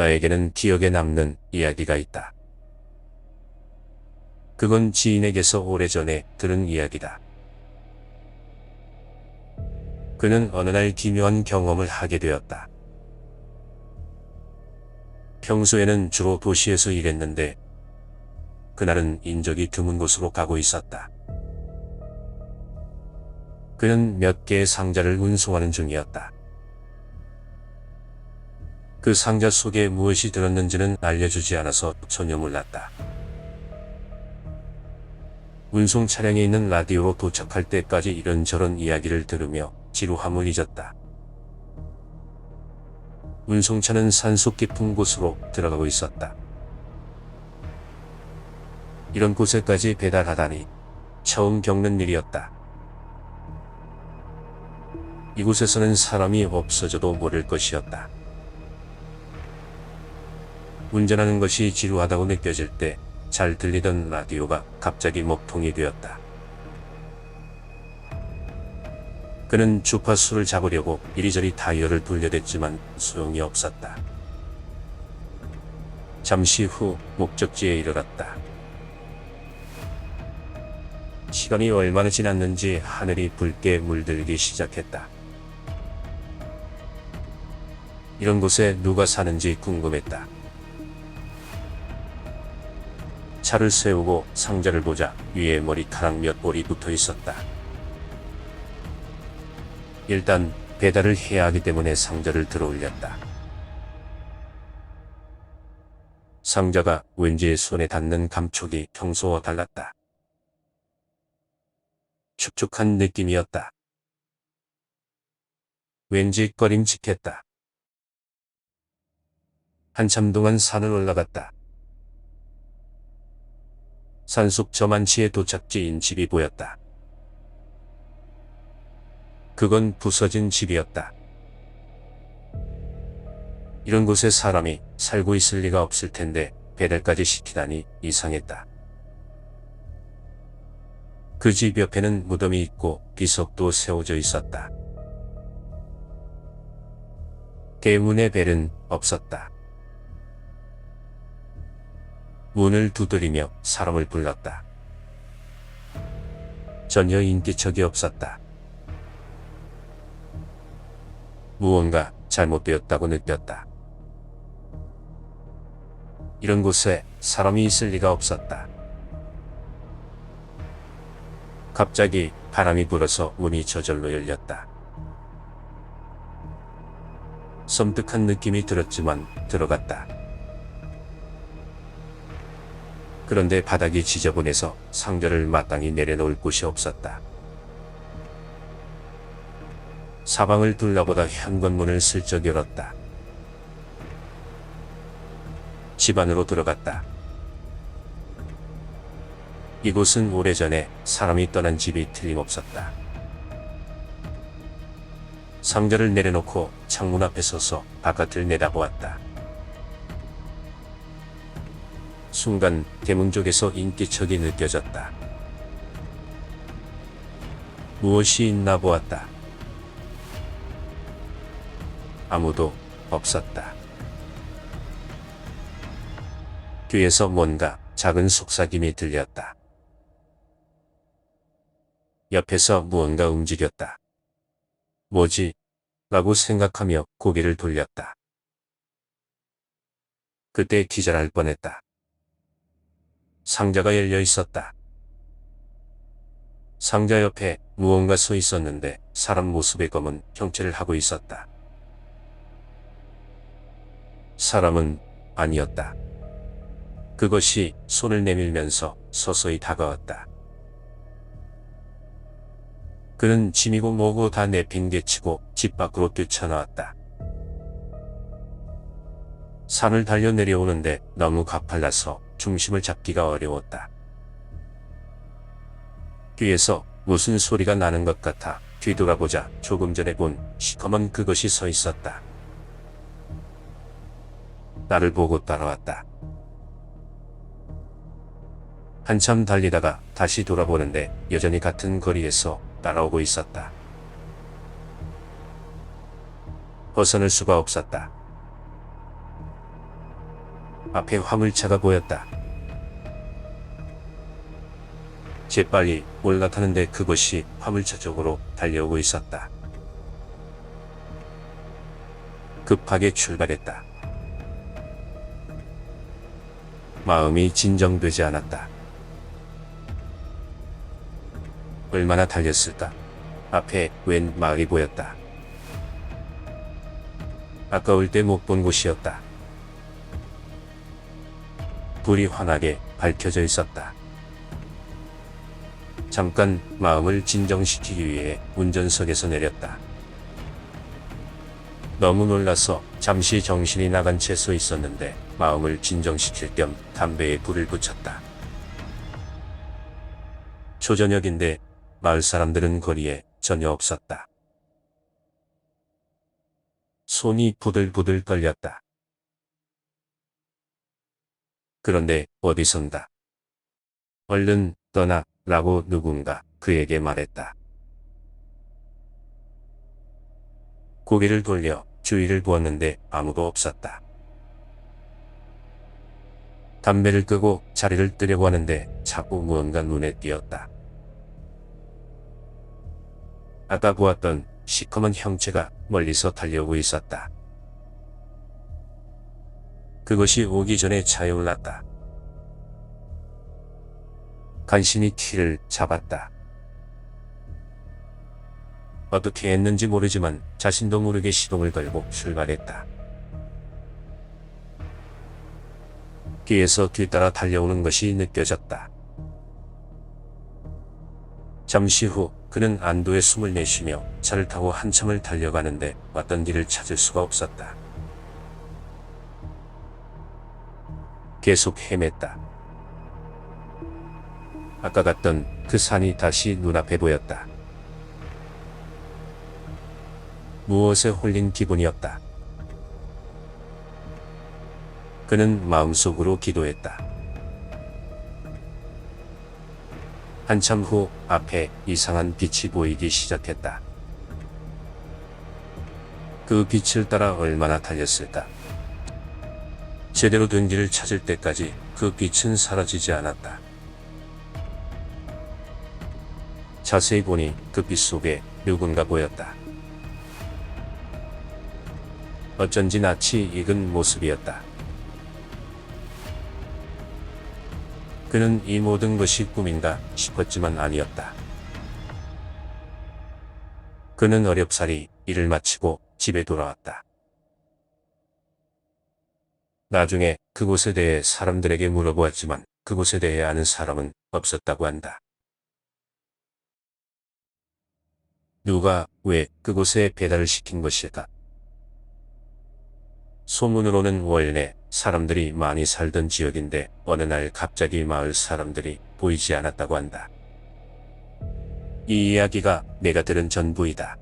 나에게는 기억에 남는 이야기가 있다. 그건 지인에게서 오래전에 들은 이야기다. 그는 어느 날 기묘한 경험을 하게 되었다. 평소에는 주로 도시에서 일했는데 그날은 인적이 드문 곳으로 가고 있었다. 그는 몇 개의 상자를 운송하는 중이었다. 그 상자 속에 무엇이 들었는지는 알려주지 않아서 전혀 몰랐다. 운송 차량에 있는 라디오로 도착할 때까지 이런저런 이야기를 들으며 지루함을 잊었다. 운송차는 산속 깊은 곳으로 들어가고 있었다. 이런 곳에까지 배달하다니 처음 겪는 일이었다. 이곳에서는 사람이 없어져도 모를 것이었다. 운전하는 것이 지루하다고 느껴질 때 잘 들리던 라디오가 갑자기 먹통이 되었다. 그는 주파수를 잡으려고 이리저리 타이어를 돌려댔지만 소용이 없었다. 잠시 후 목적지에 이르렀다. 시간이 얼마나 지났는지 하늘이 붉게 물들기 시작했다. 이런 곳에 누가 사는지 궁금했다. 차를 세우고 상자를 보자 위에 머리카락 몇 볼이 붙어 있었다. 일단 배달을 해야 하기 때문에 상자를 들어 올렸다. 상자가 왠지 손에 닿는 감촉이 평소와 달랐다. 축축한 느낌이었다. 왠지 꺼림칙했다. 한참 동안 산을 올라갔다. 산속 저만치의 도착지인 집이 보였다. 그건 부서진 집이었다. 이런 곳에 사람이 살고 있을 리가 없을 텐데 배달까지 시키다니 이상했다. 그 집 옆에는 무덤이 있고 비석도 세워져 있었다. 대문의 벨은 없었다. 문을 두드리며 사람을 불렀다. 전혀 인기척이 없었다. 무언가 잘못되었다고 느꼈다. 이런 곳에 사람이 있을 리가 없었다. 갑자기 바람이 불어서 문이 저절로 열렸다. 섬뜩한 느낌이 들었지만 들어갔다. 그런데 바닥이 지저분해서 상자를 마땅히 내려놓을 곳이 없었다. 사방을 둘러보다 현관문을 슬쩍 열었다. 집 안으로 들어갔다. 이곳은 오래전에 사람이 떠난 집이 틀림없었다. 상자를 내려놓고 창문 앞에 서서 바깥을 내다보았다. 순간 대문 쪽에서 인기척이 느껴졌다. 무엇이 있나 보았다. 아무도 없었다. 뒤에서 뭔가 작은 속삭임이 들렸다. 옆에서 무언가 움직였다. 뭐지? 라고 생각하며 고개를 돌렸다. 그때 기절할 뻔했다. 상자가 열려 있었다. 상자 옆에 무언가 서 있었는데 사람 모습의 검은 형체를 하고 있었다. 사람은 아니었다. 그것이 손을 내밀면서 서서히 다가왔다. 그는 짐이고 뭐고 다 내팽개치고 집 밖으로 뛰쳐나왔다. 산을 달려 내려오는데 너무 가팔라서 중심을 잡기가 어려웠다. 뒤에서 무슨 소리가 나는 것 같아 뒤돌아보자 조금 전에 본 시커먼 그것이 서 있었다. 나를 보고 따라왔다. 한참 달리다가 다시 돌아보는데 여전히 같은 거리에서 따라오고 있었다. 벗어날 수가 없었다. 앞에 화물차가 보였다. 재빨리 올라타는데 그것이 화물차 쪽으로 달려오고 있었다. 급하게 출발했다. 마음이 진정되지 않았다. 얼마나 달렸을까? 앞에 웬 마을이 보였다. 아까 올때못 본 곳이었다. 불이 환하게 밝혀져 있었다. 잠깐 마음을 진정시키기 위해 운전석에서 내렸다. 너무 놀라서 잠시 정신이 나간 채 서 있었는데 마음을 진정시킬 겸 담배에 불을 붙였다. 초저녁인데 마을 사람들은 거리에 전혀 없었다. 손이 부들부들 떨렸다. 그런데 어디선가 얼른 떠나 라고 누군가 그에게 말했다. 고개를 돌려 주위를 보았는데 아무도 없었다. 담배를 끄고 자리를 뜨려고 하는데 자꾸 무언가 눈에 띄었다. 아까 보았던 시커먼 형체가 멀리서 달려오고 있었다. 그것이 오기 전에 차에 올랐다. 간신히 키를 잡았다. 어떻게 했는지 모르지만 자신도 모르게 시동을 걸고 출발했다. 뒤에서 뒤따라 달려오는 것이 느껴졌다. 잠시 후 그는 안도의 숨을 내쉬며 차를 타고 한참을 달려가는데 왔던 길을 찾을 수가 없었다. 계속 헤맸다. 아까 갔던 그 산이 다시 눈앞에 보였다. 무엇에 홀린 기분이었다. 그는 마음속으로 기도했다. 한참 후 앞에 이상한 빛이 보이기 시작했다. 그 빛을 따라 얼마나 달렸을까? 제대로 된 길을 찾을 때까지 그 빛은 사라지지 않았다. 자세히 보니 그 빛 속에 누군가 보였다. 어쩐지 낯이 익은 모습이었다. 그는 이 모든 것이 꿈인가 싶었지만 아니었다. 그는 어렵사리 일을 마치고 집에 돌아왔다. 나중에 그곳에 대해 사람들에게 물어보았지만 그곳에 대해 아는 사람은 없었다고 한다. 누가 왜 그곳에 배달을 시킨 것일까? 소문으로는 원래 사람들이 많이 살던 지역인데 어느 날 갑자기 마을 사람들이 보이지 않았다고 한다. 이 이야기가 내가 들은 전부이다.